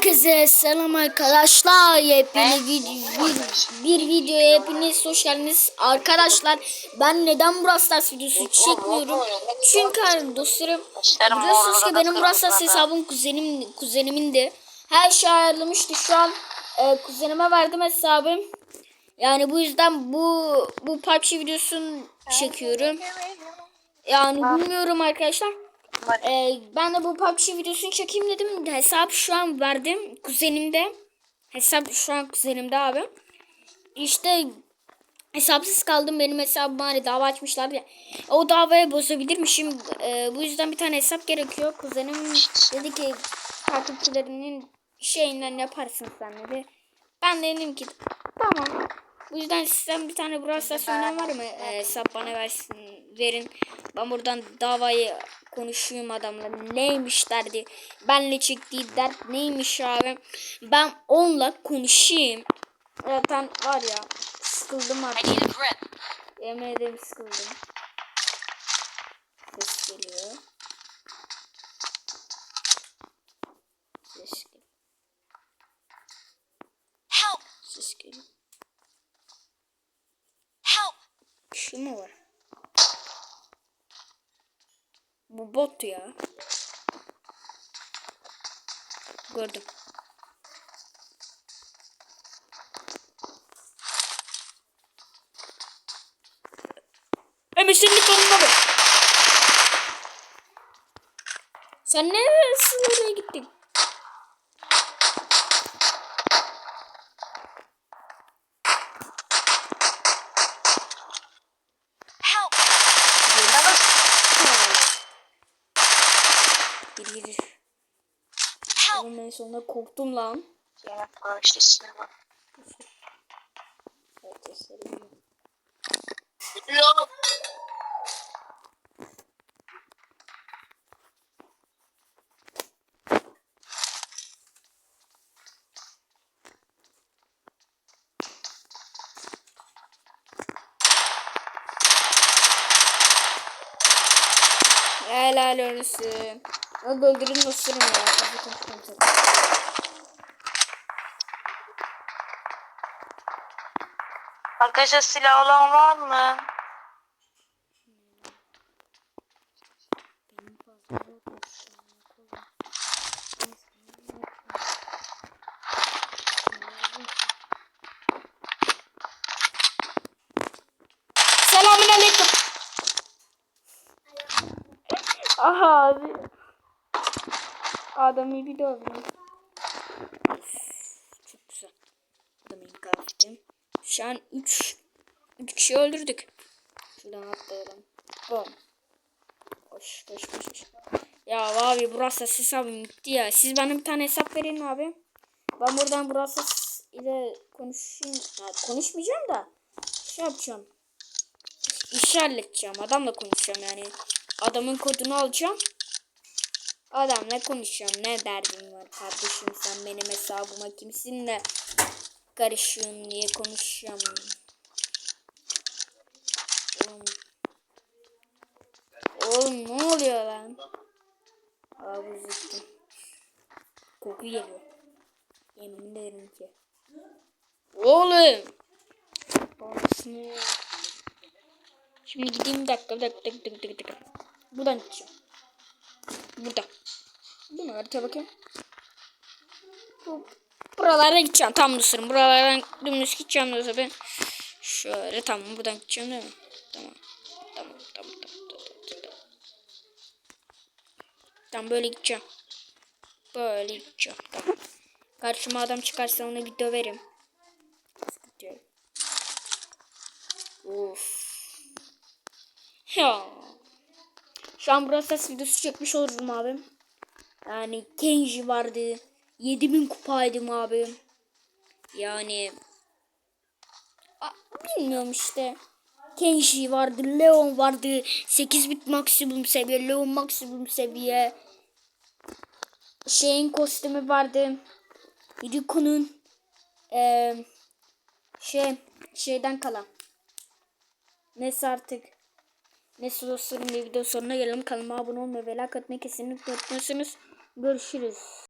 Herkese selam arkadaşlar. Yepyeni bir, bir, bir videoya hepiniz hoş geldiniz. Arkadaşlar ben neden Brawl videosu çekmiyorum? Çünkü dostlarım biliyorsunuz ki benim Brawl hesabım kuzenim, kuzenimindi. Her şey ayarlamıştı. Şu an e, kuzenime verdim hesabım. Yani bu yüzden bu bu PUBG videosunu çekiyorum. Yani bilmiyorum arkadaşlar. Ee, ben de bu PUBG videosunu çekeyim dedim. Hesap şu an verdim kuzenimde. Hesap şu an kuzenimde abi. İşte hesapsız kaldım. Benim hesabım hani dava açmışlardı ya. O davayı bozabilirmişim. Ee, bu yüzden bir tane hesap gerekiyor. Kuzenim dedi ki takipçilerinin şeyinden yaparsın sen dedi. Ben de dedim ki tamam. Bu yüzden sizden bir tane Brawl Stars oynayan var mı? Ee, hesap bana versin, verin. Ben buradan davayı konuşayım adamla. Neymiş derdi. Benle çektiği dert neymiş abi. Ben onunla konuşayım. Zaten var ya sıkıldım artık. Yemin ederim sıkıldım. Ses geliyor. Ses geliyor. Help! Ses geliyor. Help! Şu mu var? Bu bot ya. Gördüm. Senin konuna bak. Sen neresin oraya gittin? Oğlum en sonunda korktum lan. Sinema. Evet, göstereyim. Yok. Helal olsun. Hadi öldürün dostlarım ya. Hadi konuşalım sana. Arkadaşlar silah olan var mı? Benim fazla yok. Selamun aleyküm. Aha abi. Adamı bir dövdüm. Çok güzel. Adamı inkar ettim. Şu an 3 3 kişi öldürdük. Şuradan atlayalım. Bom. Koş koş koş. koş. Ya abi burası hesabım gitti ya. Siz bana bir tane hesap verin abi. Ben buradan burası ile konuşayım. Ya, konuşmayacağım da. Şey yapacağım. İşi halledeceğim. Adamla konuşacağım yani. Adamın kodunu alacağım. Adamla konuşacağım. Ne derdin var kardeşim sen benim hesabıma kimsin de karışıyorsun diye konuşacağım. Oğlum. Oğlum ne oluyor lan? Abi zıttım. Koku geliyor. Yemin ederim ki. Oğlum. Şimdi gideyim dakika dakika dakika dakika. Buradan gideceğim. Burada. Bu mu? Harita bakayım. Bu, buralara gideceğim. Tam dostlarım. Buralardan dümdüz gideceğim dostlarım. Ben şöyle tamam buradan gideceğim değil mi? Tamam. Tamam tamam tamam. tamam, tamam. Tamam böyle gideceğim. Böyle gideceğim. Tamam. Karşıma adam çıkarsa onu bir döverim. Of. Ya. Şu an burası ses videosu çekmiş olurum abim. Yani Kenji vardı. 7000 kupaydım abi. Yani A- bilmiyorum işte. Kenji vardı, Leon vardı. 8 bit maksimum seviye, Leon maksimum seviye. Şeyin kostümü vardı. Riku'nun eee şey şeyden kalan. Neyse artık. Neyse dostlarım bir video sonuna gelelim. Kanalıma abone olmayı ve like atmayı kesinlikle unutmuyorsunuz. Görüşürüz.